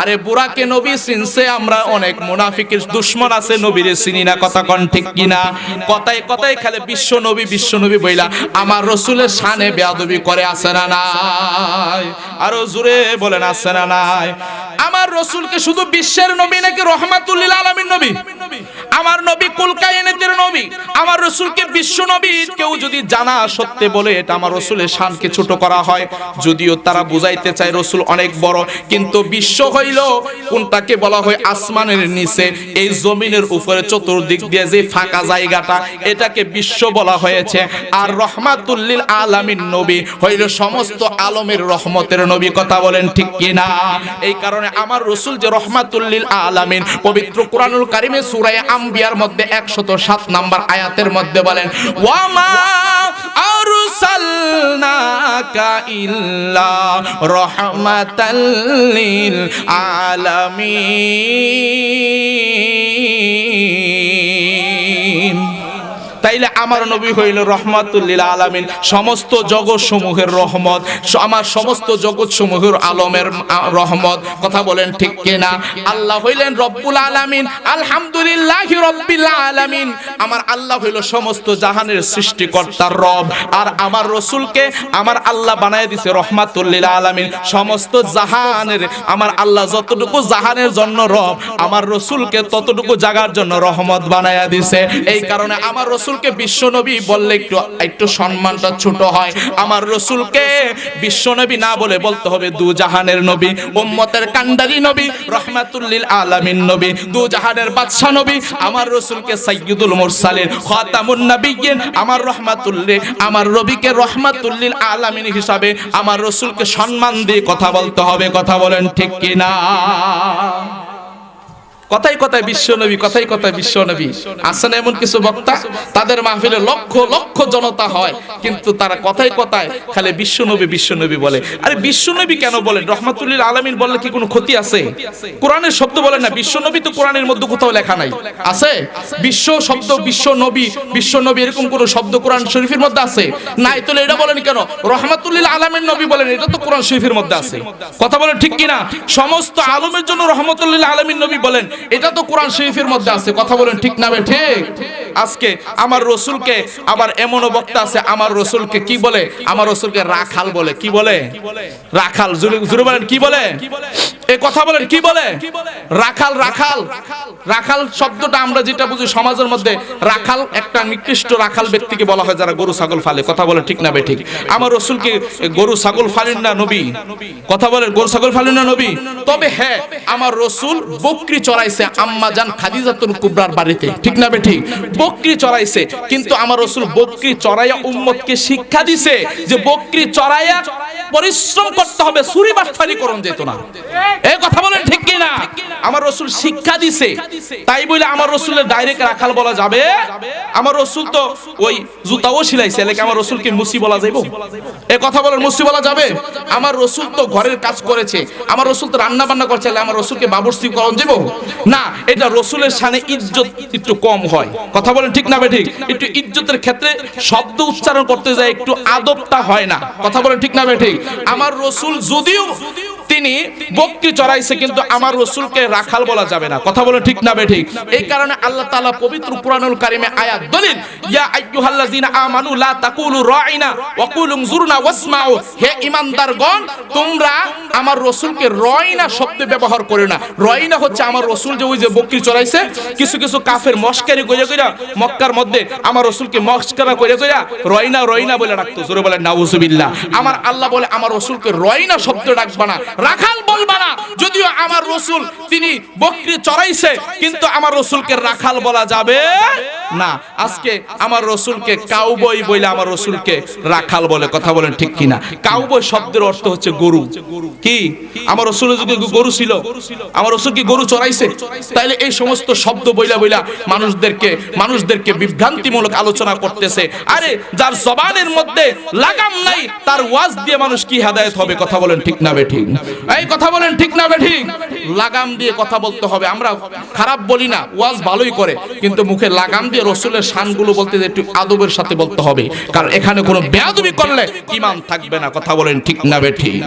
আরে বুড়াকে নবী চিনছে, আমরা অনেক মুনাফিকের দুশ্মন আছে, নবীর চিনি না, কথা কন ঠিক কিনা? কথায় কথায় খেলে বিশ্ব নবী বিশ্ব নবী বইলা, আমার রসুলের সানে বেয়াদবি করে, আছে না নাই? আরও জুড়ে বলেন, আছে না নাই? আমার রসুলকে শুধু বিশ্বের নবী নাকি রহমাতুল্লিল আলামিন নবী আমার নবী কুলকায়নেতের নবী আমার রসুলকে বিশ্ব নবী কেউ যদি জানা সত্যি বলে, এটা আমার রসুলের শানকে ছোট করা হয়। যদিও তারা বুঝাইতে চায় রসুল অনেক বড়, কিন্তু বিশ্ব হইল কোনটাকে বলা হয় আসমানের নিচে। এই জমিনের উপরে চতুর্দিক দিয়ে যে ফাঁকা জায়গাটা, এটাকে বিশ্ব বলা হয়েছে। আর রহমাতুল্লিল আলামিন নবী হইল সমস্ত আলমের রহমতের নবী, কথা বলেন ঠিক কিনা? এই কারণে আমার রসুল যে রহমাতুল্লিল আলামিন, পবিত্র কোরআনুল কারিমে সূরা আম্বিয়ার মধ্যে 107 নাম্বার আয়াতের মধ্যে বলেন ওয়ামা আরসালনাকা তাইলে আমার নবী হইল রহমাতুল্লিল আলামিন। সমস্ত জগৎ সমূহের রহমত আমার সমস্ত জগৎ সমূহের আলমের রহমত। কথা বলেন ঠিক কিনা? আল্লাহ হইলেন রব্বুল আলামিন, আলহামদুলিল্লাহ রব্বিল আলামিন। আমার আল্লাহ হইল সমস্ত জাহানের সৃষ্টিকর্তার রব। আর আমার রসুলকে আমার আল্লাহ বানায় দিছে রহমাতুল্লিল আলামিন। সমস্ত জাহানের, আমার আল্লাহ যতটুকু জাহানের জন্য রব, আমার রসুলকে ততটুকু জাগার জন্য রহমত বানায়া দিছে। এই কারণে আমার রসুলকে বিশ্বনবী বললে একটু একটু সম্মানটা ছোট হয়। আমার রসুলকে বিশ্বনবী না বলে বলতে হবে, দু জাহানের নবী, উম্মতের কান্ডারি নবী, রহমাতুল্লিল আলামিন নবী, দু জাহানের বাদশা নবী, আমার রসুলকে সাইয়্যিদুল মুরসালিন, খাতামুন নাবিয়্যিন, আমার রহমাতুল্লিল আমার নবীকে রহমাতুল্লিল আলামিন হিসাবে আমার রসুলকে সম্মান দিয়ে কথা বলতে হবে, কথা বলেন ঠিক কিনা? কথাই কথায় বিশ্বনবী, কথাই কথায় বিশ্বনবী। আসেন এমন কিছু বক্তা? তাদের মাহফিলে লক্ষ লক্ষ জনতা হয়, কিন্তু তারা কথাই কথায় খালি বিশ্বনবী বিশ্বনবী বলে। আরে বিশ্বনবী কেন বলেন? রহমাতুল্লিল আলামিন বললে কি কোনো ক্ষতি আছে? কোরআনের শব্দ বলেন না, বিশ্বনবী তো কোরআনের মধ্যে কোথাও লেখা নাই। আছে? বিশ্ব শব্দ বিশ্ব নবী বিশ্ব নবী এরকম কোন শব্দ কোরআন শরীফের মধ্যে আছে? নাই, তাহলে এটা বলেন কেন? রহমাতুল্লিল আলামিন নবী বলেন, এটা তো কোরআন শরীফের মধ্যে আছে। কথা বলেন ঠিক কিনা? সমস্ত আলমের জন্য রহমতুল্লিল আলামিন নবী বলেন এটা তো কোরআন শরীফের মধ্যে আছে, কথা বলেন ঠিক না ঠিক আজকে আমার রসুলকে, আবার এমনও বক্তা আছে, আমার রসুলকে কি বলে? আমার রসুলকে রাখাল বলে, কি বলে? রাখাল জুড়ে বলেন, কি বলে? এ কথা বলেন কি বলে? রাখাল রাখাল। রাখাল শব্দটা আমরা যেটা বুঝি সমাজের মধ্যে রাখাল একটা নিকৃষ্ট রাখাল ব্যক্তিকে বলা হয় যারা গরু ছাগল ফালে। কথা বলে ঠিক না বে ঠিক? আমার রসুলকে গরু ছাগল ফালেন না নবী? কথা বলেন গরু ছাগল ফালেন না নবী? তবে হ্যাঁ আমার রসুল বকরি চড়াইছে আম্মা জান খাদিজাতুল কুবরার বাড়িতে। ঠিক না বে ঠিক? বকরি চড়াইছে কিন্তু আমার রসুল বকরি চড়াইয়া উম্মতকে শিক্ষা দিছে যে বকরি চড়াইয়া পরিশ্রম করতে হবে সুরি বাস্তারি করণ যেত না। এই কথা বলেন ঠিক রসুল শিক্ষা দিছে। তাই বলে আমার রসুলের ডাইরেক্ট রাখাল বলা যাবে। আমার রসুল তো ওই জুতাও সিলাইছে, এলাকা আমার রসুলকে মুসি বলা যাইব? এ কথা বলেন মুসি বলা যাবে? আমার রসুল তো ঘরের কাজ করেছে, আমার রসুল তো রান্না বান্না করছে আমার রসুলকে বাবরসি করণ যাব না, এটা রসুলের সানে ইজ্জত একটু কম হয়। কথা বলেন ঠিক না বে ঠিক একটু ইজ্জতের ক্ষেত্রে শব্দ উচ্চারণ করতে যায়, একটু আদবটা হয় না। কথা বলেন ঠিক না বে ঠিক আমার রসুল যদিও তিনি বক্তি চড়াইছে কিন্তু আমার রসুলকে রাখাল বলা যাবে না। কথা বলে ঠিক না ঠিক। এই কারণে আল্লাহ তাআলা পবিত্র কুরআনুল কারিমে আয়াত, দলিল, ইয়া আইয়ুহাল্লাযিনা আমানু লা তাকুলু রাইনা ওয়া কুলু ওয়াসমাউ হে তোমরা আমার রসুলকে শব্দ ব্যবহার করে না। হচ্ছে আমার রসুল যে ওই যে বকরি চড়াইছে কিছু কিছু কাফের মস্কারি কইরা কইরা মক্কার মধ্যে আমার রসুলকে মস্কারা কইরা রয়না রয়না বলে ডাকতো। জোরে বলে নাউজুবিল্লাহ। আমার আল্লাহ বলে, আমার রসুলকে রয়না শব্দ ডাকবা না। রাখাল বলবা না। যদিও আমার রসুল, তিনি বকরি চড়াইছে, কিন্তু আমার রসুলকে রাখাল বলা যাবে না। আজকে আমার রসুলকে কাউবই বইলে আমার রসুলকে রাখাল বলে কথা বলেন ঠিক কিনা? কাউবই শব্দের অর্থ হচ্ছে গরু। কি? আমার রসুলের যুগে গরু ছিল? আমার রসুল কি গরু চড়াইছে? তাইলে এই সমস্ত শব্দ বইলা বইলা মানুষদেরকে মানুষদেরকে বিভ্রান্তিমূলক আলোচনা করতেছে। আরে, যার জবানের মধ্যে লাগাম নাই, তার ওয়াজ দিয়ে মানুষ কি হেদায়েত হবে? কথা বলেন ঠিক না বে ঠিক? এই কথা বলেন ঠিক না ঠিক লাগাম দিয়ে কথা বলতে হবে, আমরা খারাপ বলি না, ওয়াজ ভালোই করে, কিন্তু মুখে লাগাম দিয়ে রসুলের শানগুলো বলতে একটু আদবের সাথে বলতে হবে, কারণ এখানে কোনো বেয়াদবি করলে ইমান থাকবে না, কথা বলেন ঠিক না ঠিক